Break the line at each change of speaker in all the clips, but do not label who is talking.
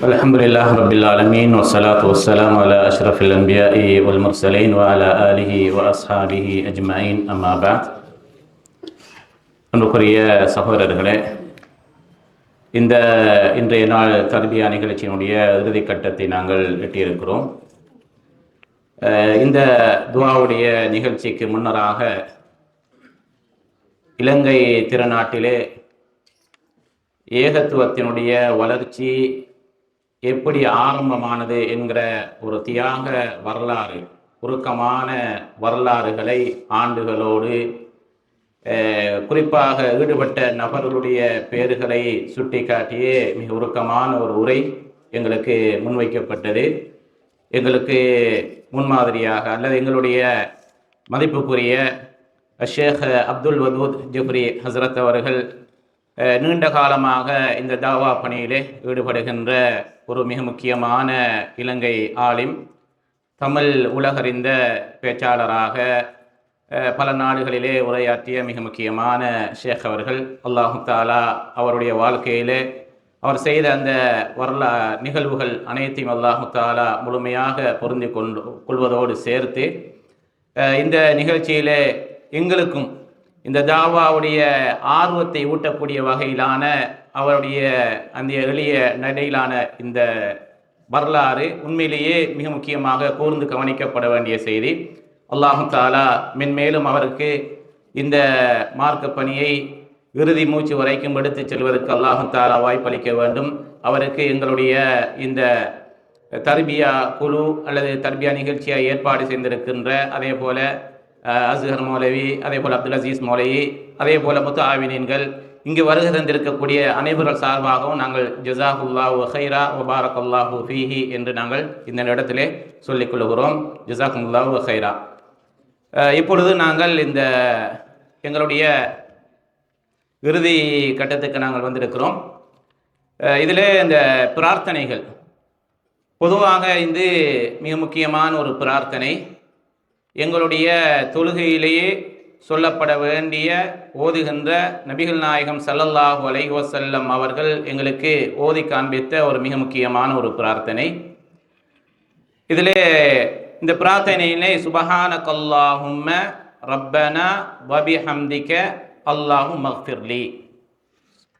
الحمد لله رب العالمين والصلاة والسلام على أشرف الأنبياء والمرسلين وعلى آله وأصحابه أجمعين أما بعد அன்புக்குரிய சகோதரர்களே இந்த இன்றைய நாள் தர்பியா நிகழ்ச்சியினுடைய இறுதி கட்டத்தை நாங்கள் எட்டியிருக்கிறோம் அஹ் இந்த துவாவுடைய நிகழ்ச்சிக்கு முன்னராக இலங்கை திருநாட்டிலே ஏகத்துவத்தினுடைய வளர்ச்சி எப்படி ஆரம்பமானது என்கிற ஒரு தியாக வரலாறு உருக்கமான வரலாறுகளை ஆண்டுகளோடு குறிப்பாக ஈடுபட்ட நபர்களுடைய பெயர்களை சுட்டிக்காட்டியே மிக உருக்கமான ஒரு உரை எங்களுக்கு முன்வைக்கப்பட்டது. எங்களுக்கு முன்மாதிரியாக அல்லது எங்களுடைய மதிப்புக்குரிய ஷேக் அப்துல் வதூத் ஜுப்ரி ஹஸ்ரத் அவர்கள் நீண்ட காலமாக இந்த தாவா பணியிலே ஈடுபடுகின்ற ஒரு மிக முக்கியமான இலங்கை ஆலிம் தமிழ் உலகறிந்த பேச்சாளராக பல நாடுகளிலே உரையாற்றிய மிக முக்கியமான ஷேக் அவர்கள். அல்லாஹு தாலா அவருடைய வாழ்க்கையிலே அவர் செய்த அந்த வரலா நிகழ்வுகள் அனைத்தையும் அல்லாஹு தாலா முழுமையாக பொருந்தி கொண்டு கொள்வதோடு சேர்த்து இந்த நிகழ்ச்சியிலே எங்களுக்கும் இந்த தாவாவுடைய ஆர்வத்தை ஊட்டக்கூடிய வகையிலான அவருடைய அந்த எளிய நடையிலான இந்த வரலாறு உண்மையிலேயே மிக முக்கியமாக கூர்ந்து கவனிக்கப்பட வேண்டிய செய்தி. அல்லாஹு தாலா மென்மேலும் அவருக்கு இந்த மார்க்க பணியை இறுதி மூச்சு வரைக்கும் எடுத்துச் செல்வதற்கு அல்லாஹு தாலா வாய்ப்பளிக்க வேண்டும். அவருக்கு எங்களுடைய இந்த தர்பியா குழு அல்லது தர்பியா நிகழ்ச்சியாக ஏற்பாடு செய்திருக்கின்ற அதே போல அஹ், மௌலவி அதே போல் அப்துல் அசீஸ் மௌலவி அதே போல் முத்து ஆவினீன்கள் இங்கு வருகை தந்திருக்கக்கூடிய அனைவர்கள் சார்பாகவும் நாங்கள் ஜிசாஹுல்லா ஹைரா வபாரக் ஃபீஹி என்று நாங்கள் இந்த இடத்திலே சொல்லிக் கொள்கிறோம். ஜசாகுல்லாஹு ஹைரா இப்பொழுது நாங்கள் இந்த எங்களுடைய இறுதி கட்டத்துக்கு நாங்கள் வந்திருக்கிறோம். இதில் இந்த பிரார்த்தனைகள். பொதுவாக இது மிக முக்கியமான ஒரு பிரார்த்தனை. எங்களுடைய தொழுகையிலேயே சொல்லப்பட வேண்டிய ஓதுகின்ற நபிகள் நாயகம் சல்லல்லாஹு அலைஹி அவர்கள் எங்களுக்கு ஓதி காண்பித்த ஒரு மிக முக்கியமான ஒரு பிரார்த்தனை. இதிலே இந்த பிரார்த்தனையிலே சுபஹானகல்லாஹும்ம ரப்பனா வபிஹம்திக அல்லாஹு மஃபிர்லி.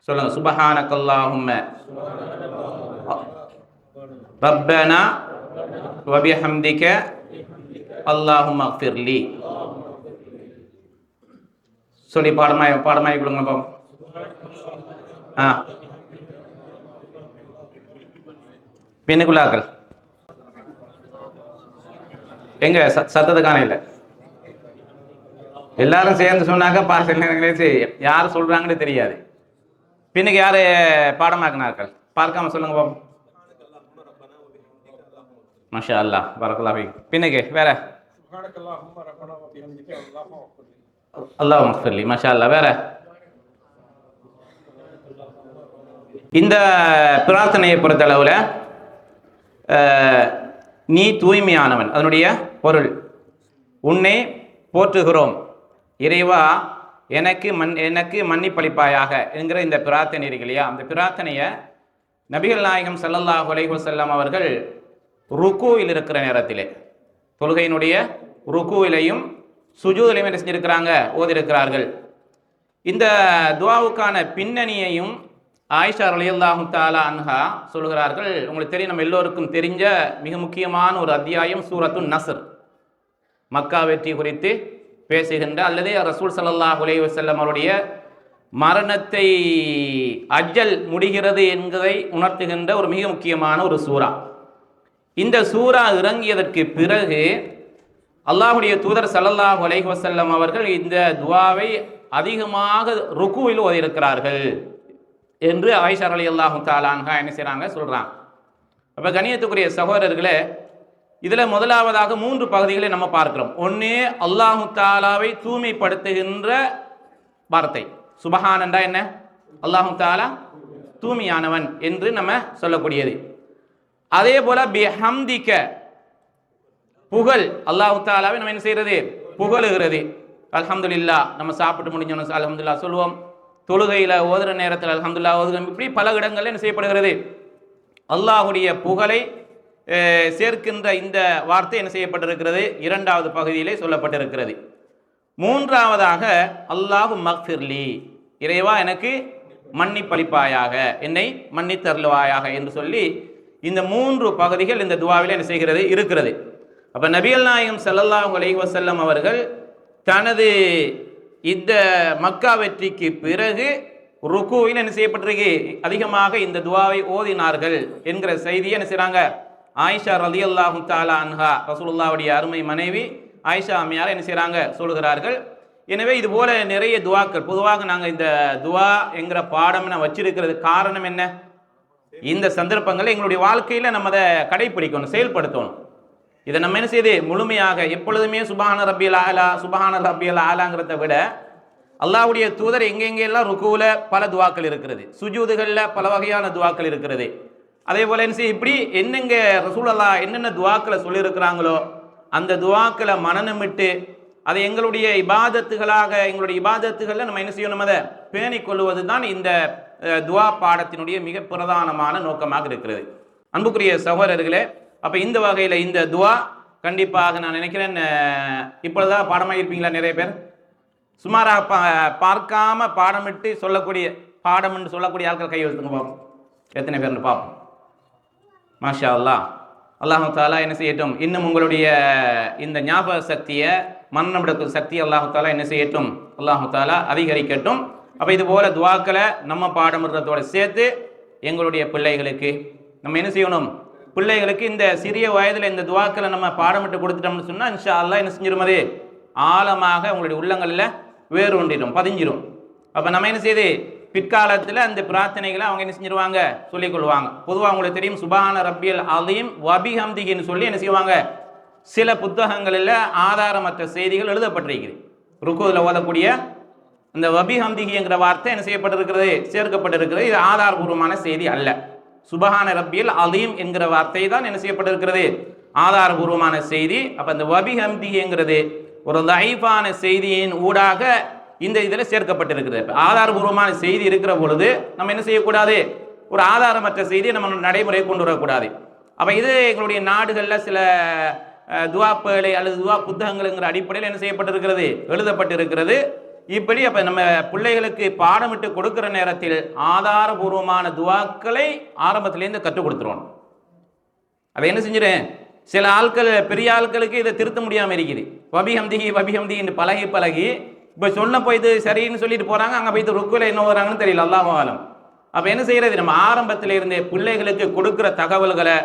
சொல்லுங்க சுபஹானகல்லாஹும்ம ரப்பனா வபிஹம்திக அல்லாஹு மஃபிர்லி. சொல்லி பாடமாய் பாடமாய் கொடுங்க பாப்போம் ஆ. பெண்ணுக்குள்ளாக்கள் எங்க? ச- சத்தத்தை காண இல்லை எல்லாரும் சேர்ந்து சொன்னாக்க பார்சல் நேரங்களே யார் சொல்றாங்கன்னு தெரியாது. பின்னுக்கு யாரு பாடமாக்குனார்கள்? பார்க்காம சொல்லுங்க பாப்போம் மஷா அல்லாஹ் பரக்கல்லா பின்னுக்கு வேற. அல்லாஹ் மஃபிர்லி மஷா அல்லா வேற? இந்த பிரார்த்தனையை பொறுத்த அளவில் நீ தூய்மையானவன். அதனுடைய பொருள் உன்னை போற்றுகிறோம். இறைவா எனக்கு மண் எனக்கு மன்னிப்பளிப்பாயாக என்கிற இந்த பிரார்த்தனை இருக்கு இல்லையா? அந்த பிரார்த்தனையை நபிகள் நாயகம் சல்லல்லாஹ் உலைகுசல்லாம் அவர்கள் ருக்குவில் இருக்கிற நேரத்திலே தொழுகையினுடைய ருக்குவிலையும் சுஜூதிலையும் என்ன செஞ்சிருக்கிறாங்க ஓதிருக்கிறார்கள். இந்த துவாவுக்கான பின்னணியையும் ஆயிஷா ரலியல்லாஹு தாலா அன்ஹா சொல்கிறார்கள். உங்களுக்கு தெரியும் நம்ம எல்லோருக்கும் தெரிஞ்ச மிக முக்கியமான ஒரு அத்தியாயம் சூரத்து நசர் மக்கா வெற்றி குறித்து பேசுகின்ற அல்லது ரசூல் சல்லாஹ் அலைஹி வஸல்லம் அவருடைய மரணத்தை அஜல் முடிகிறது என்பதை உணர்த்துகின்ற ஒரு மிக முக்கியமான ஒரு சூறா. இந்த சூறா இறங்கியதற்கு பிறகு அல்லாஹுடைய தூதர் ஸல்லல்லாஹு அலைஹி வசல்லம் அவர்கள் இந்த துவாவை அதிகமாக ருக்குவில் ஓதியிருக்கிறார்கள் என்று ஆயிஷார் அலி அல்லாஹு தாலாங்க என்ன செய்கிறாங்க சொல்கிறாங்க அப்போ கணியத்துக்குரிய சகோதரர்களே இதில் முதலாவதாக மூன்று பகுதிகளை நம்ம பார்க்கிறோம். ஒன்று அல்லாஹு தாலாவை தூய்மைப்படுத்துகின்ற வார்த்தை. சுபஹானண்டா என்ன? அல்லாஹு தாலா தூய்மையானவன் என்று நம்ம சொல்லக்கூடியது. அதே போல் பிஹம்திக்க புகழ் அல்லாஹு தாலாவை நம்ம என்ன செய்யறது புகழுகிறது. அலமதுல்லா நம்ம சாப்பிட்டு முடிஞ்சோன்னு அலமதுல்லா சொல்லுவோம் தொழுகையில் ஓதுற நேரத்தில் அலமதுல்லா ஓதுகிறோம் இப்படி பல இடங்கள்ல என்ன செய்யப்படுகிறது? அல்லாஹுடைய புகழை சேர்க்கின்ற இந்த வார்த்தை என்ன செய்யப்பட்டிருக்கிறது? இரண்டாவது பகுதியிலே சொல்லப்பட்டிருக்கிறது. மூன்றாவதாக அல்லாஹு மக்ஃபிர்லி இறைவா எனக்கு மன்னிப்பளிப்பாயாக என்னை மன்னித்தருள்வாயாக என்று சொல்லி இந்த மூன்று பகுதிகள் இந்த துவாவில் என்ன செய்கிறது? இருக்கிறது. அப்போ நபிகள் நாயகம் ஸல்லல்லாஹு உங்களை வஸல்லம் அவர்கள் தனது இந்த மக்கா வெற்றிக்கு பிறகு ருக்குவில் என்ன செய்யப்பட்டிருக்கு? அதிகமாக இந்த துவாவை ஓதினார்கள் என்கிற செய்தியை என்ன செய்கிறாங்க ஆயிஷா ரலியல்லாஹு தாலா அன்ஹா ரசூலுல்லாவுடைய அருமை மனைவி ஆயிஷா அம்மையார் என்ன செய்கிறாங்க சொல்கிறார்கள். எனவே இது போல நிறைய துவாக்கள். பொதுவாக நாங்கள் இந்த துவா என்கிற பாடம் நான் வச்சிருக்கிறது காரணம் என்ன? இந்த சந்தர்ப்பங்களை எங்களுடைய வாழ்க்கையில் நம்ம அதை கடைப்பிடிக்கணும் செயல்படுத்தணும். இதை நம்ம என்ன செய்யுது? முழுமையாக எப்பொழுதுமே சுபஹான ரபியல் ஆலா சுபஹான ரபியல் ஆலாங்கிறத விட அல்லாவுடைய தூதர் எங்கெங்கெல்லாம் ருக்குவில் பல துவாக்கள் இருக்கிறது. சுஜூதுகளில் பல வகையான துவாக்கள் இருக்கிறது. அதே போல என்ன செய்ய இப்படி என்னெங்க ரசூலல்லா என்னென்ன துவாக்களை சொல்லியிருக்கிறாங்களோ அந்த துவாக்களை மனநமிட்டு அதை எங்களுடைய இபாதத்துகளாக எங்களுடைய இபாதத்துகளில் நம்ம என்ன செய்யணும்? அதை பேணி கொள்வது தான் இந்த துவா பாடத்தினுடைய மிக பிரதானமான நோக்கமாக இருக்கிறது. அன்புக்குரிய சகோதரர்களே அப்போ இந்த வகையில் இந்த துவா கண்டிப்பாக நான் நினைக்கிறேன் இப்பொழுதாக இப்பொழுதுதான் பாடமாக இருப்பீங்களா நிறைய பேர்? சுமாராக பா பார்க்காம பாடமிட்டு சொல்லக்கூடிய பாடம்னு சொல்லக்கூடிய ஆட்கள் கை வச்சுங்க பார்ப்போம் எத்தனை பேர்னு பார்ப்போம் மாஷா அல்லாஹ் அல்லாஹு தாலா என்ன செய்யட்டும்? இன்னும் உங்களுடைய இந்த ஞாபக சக்தியை மன்னமிடக்கும் சக்தி அல்லாஹு தாலா என்ன செய்யட்டும்? அல்லாஹு தாலா அதிகரிக்கட்டும். அப்போ இது போல துவாக்களை நம்ம பாடமிடுறதோட சேர்த்து எங்களுடைய பிள்ளைகளுக்கு நம்ம என்ன செய்யணும்? பிள்ளைகளுக்கு இந்த சிறிய வயதில் இந்த துவாக்களை நம்ம பாடமிட்டு கொடுத்துட்டோம்னு சொன்னால் இன்ஷா அல்லாஹ் என்ன செஞ்சிரும் அது ஆழமாக உங்களுடைய உள்ளங்களில் வேறு ஒன்றிடும் பதிஞ்சிடும் அப்போ நம்ம என்ன செய்யுது பிற்காலத்தில் அந்த பிரார்த்தனைகளை அவங்க என்ன செஞ்சிருவாங்க? சொல்லிக்கொள்வாங்க பொதுவாக உங்களுக்கு தெரியும் சுபான ரப்பியல் அலீம் வபிஹம்திகின்னு சொல்லி என்ன செய்வாங்க? சில புத்தகங்களில் ஆதாரமற்ற செய்திகள் எழுதப்பட்டிருக்குது ருக்குவில் ஓதக்கூடிய இந்த வபிஹம்திகிங்கிற வார்த்தை என்ன செய்யப்பட்டிருக்கிறது? சேர்க்கப்பட்டிருக்கிறது. இது ஆதாரபூர்வமான செய்தி அல்ல. சுபஹான ரப்பியல் அலீம் என்கிற வார்த்தை தான் என்ன செய்யப்பட்டிருக்கிறது? ஆதாரபூர்வமான செய்தி. அப்போ இந்த வபிஹம்திங்கிறது ஒரு லைஃபான செய்தியின் ஊடாக இந்த இதில் சேர்க்கப்பட்டிருக்கிறது. ஆதாரபூர்வமான செய்தி இருக்கிற பொழுது நம்ம என்ன செய்யக்கூடாது? ஒரு ஆதாரமற்ற செய்தியை நம்ம நடைமுறையை கொண்டு வரக்கூடாது. அப்போ இது எங்களுடைய நாடுகளில் சில அஹ், துவா பேழை அல்லது துவா புத்தகங்கள்ங்கிற அடிப்படையில் என்ன செய்யப்பட்டிருக்கிறது? எழுதப்பட்டிருக்கிறது. இப்படி அப்போ நம்ம பிள்ளைகளுக்கு பாடமிட்டு கொடுக்குற நேரத்தில் ஆதாரபூர்வமான துவாக்களை ஆரம்பத்திலேருந்து கற்றுக் கொடுத்துருவோம் அதை என்ன செஞ்சிடேன் சில ஆட்கள் பெரிய ஆட்களுக்கு இதை திருத்த முடியாமல் இருக்குது. வபிஹம்திகி வபிஹம்திகின்னு பழகி பழகி இப்போ சொன்ன போய் இது சரின்னு சொல்லிட்டு போகிறாங்க அங்கே போய் ருக்குல என்ன வராங்கன்னு தெரியல அல்லாஹ் ஆலம் அப்போ என்ன செய்கிறது நம்ம ஆரம்பத்திலிருந்தே பிள்ளைகளுக்கு கொடுக்குற தகவல்களை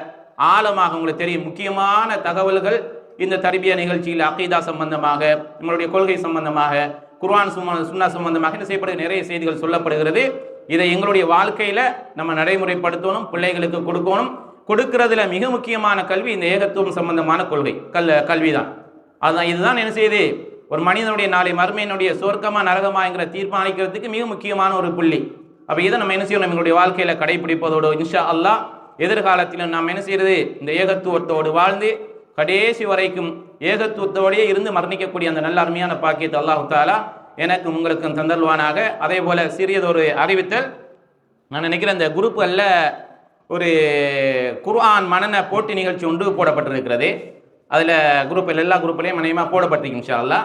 ஆழமாக உங்களுக்கு தெரியும். முக்கியமான தகவல்கள் இந்த தர்பியா நிகழ்ச்சியில் அகைதா சம்பந்தமாக நம்மளுடைய கொள்கை சம்பந்தமாக குர்வான் சுன்னா சம்பந்தமாக என்ன செய்யப்படுகிற நிறைய செய்திகள் சொல்லப்படுகிறது. இதை எங்களுடைய வாழ்க்கையில் நம்ம நடைமுறைப்படுத்தணும் பிள்ளைகளுக்கு கொடுக்கணும். கொடுக்கறதுல மிக முக்கியமான கல்வி இந்த ஏகத்துவம் சம்பந்தமான கொள்கை. கல் கல்விதான். அதுதான் இதுதான் என்ன செய்யுது? ஒரு மனிதனுடைய நாளை மறுமையினுடைய சொர்க்கமா நரகமாங்கிற தீர்மானிக்கிறதுக்கு மிக முக்கியமான ஒரு புள்ளி. அப்போ இதை நம்ம என்ன செய்யணும்? எங்களுடைய வாழ்க்கையில கடைபிடிப்பதோடு இன்ஷா அல்லா எதிர்காலத்திலும் நாம் என்ன செய்யறது? இந்த ஏகத்துவத்தோடு வாழ்ந்து கடைசி வரைக்கும் ஏகத்துவத்தோடையே இருந்து மரணிக்கக்கூடிய அந்த நல்ல அருமையான பாக்கியத்தை அல்லாஹ் தாலா எனக்கு உங்களுக்கும் தந்தல்வானாக அதே போல சிறியதொரு அறிவித்தல். நான் நினைக்கிறேன் இந்த குரூப்புகளில் ஒரு குர்ஆன் மனன போட்டி நிகழ்ச்சி ஒன்று போடப்பட்டிருக்கிறது. அதில் குரூப்பில் எல்லா குரூப்லேயும் மனையமாக போடப்பட்டிருக்கு இன்ஷா அல்லாஹ்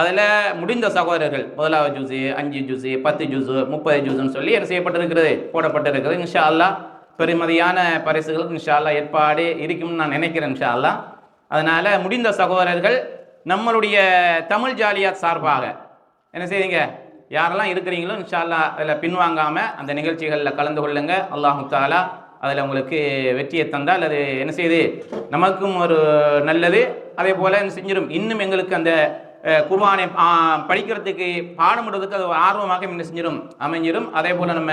அதில் முடிந்த சகோதரர்கள் முதலாவது ஜூஸு அஞ்சு ஜூஸு பத்து ஜூஸு முப்பது ஜூஸுன்னு சொல்லி என்ன செய்யப்பட்டிருக்கிறது போடப்பட்டிருக்கிறது இன்ஷா அல்லாஹ் பெருமதியான பரிசுகளுக்கு இன்ஷா அல்லா ஏற்பாடு இருக்கும்னு நான் நினைக்கிறேன் இன்ஷா அல்லா அதனால் முடிந்த சகோதரர்கள் நம்மளுடைய தமிழ் ஜாலியாத் சார்பாக என்ன செய்றீங்க? யாரெல்லாம் இருக்கிறீங்களோ இன்ஷால்லா அதில் பின்வாங்காமல் அந்த நிகழ்ச்சிகளில் கலந்து கொள்ளுங்க. அல்லாஹு தாலா அதில் உங்களுக்கு வெற்றியை தந்தால் அது என்ன செய்யுது நமக்கும் ஒரு நல்லது. அதே போல் என்ன செஞ்சிடும் இன்னும் எங்களுக்கு அந்த குர்பானை படிக்கிறதுக்கு பாடமிடுறதுக்கு அது ஒரு ஆர்வமாக என்ன செஞ்சிடும் அமைஞ்சிடும் அதே போல் நம்ம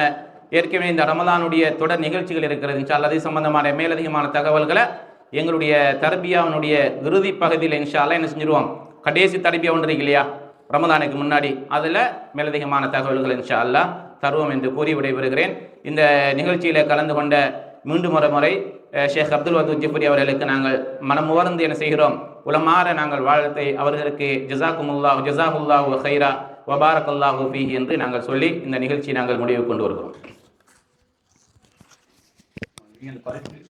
ஏற்கனவே இந்த ரமதானுடைய தொடர் நிகழ்ச்சிகள் இருக்கிறது. இன்ஷால்லா அது சம்பந்தமான மேலதிகமான தகவல்களை எங்களுடைய தர்பியாவினுடைய இறுதி பகுதியில் இன்ஷா என்ன செஞ்சிருவோம்? கடைசி தரபியா ஒன்று இல்லையா? ரமதானுக்கு முன்னாடி. அதில் மேலதிகமான தகவல்கள் இன்ஷா அல்லாஹ் தருவோம் என்று கூறி விடைபெறுகிறேன். இந்த நிகழ்ச்சியில் கலந்து கொண்ட மீண்டும் ஒரு முறை ஷேக் அப்துல் வதூத் ஜிஃபரி அவர்களுக்கு நாங்கள் மனமுவர்ந்து என்ன செய்கிறோம்? உலமாற நாங்கள் வாழ்த்தை அவர்களுக்கு ஜசாக்குமுல்லாஹ் ஜசாகுல்லாஹு ஹைரா வபாரக்கல்லாஹு ஃபீஹி என்று நாங்கள் சொல்லி இந்த நிகழ்ச்சியை நாங்கள் முடிவு கொண்டு வருகிறோம்.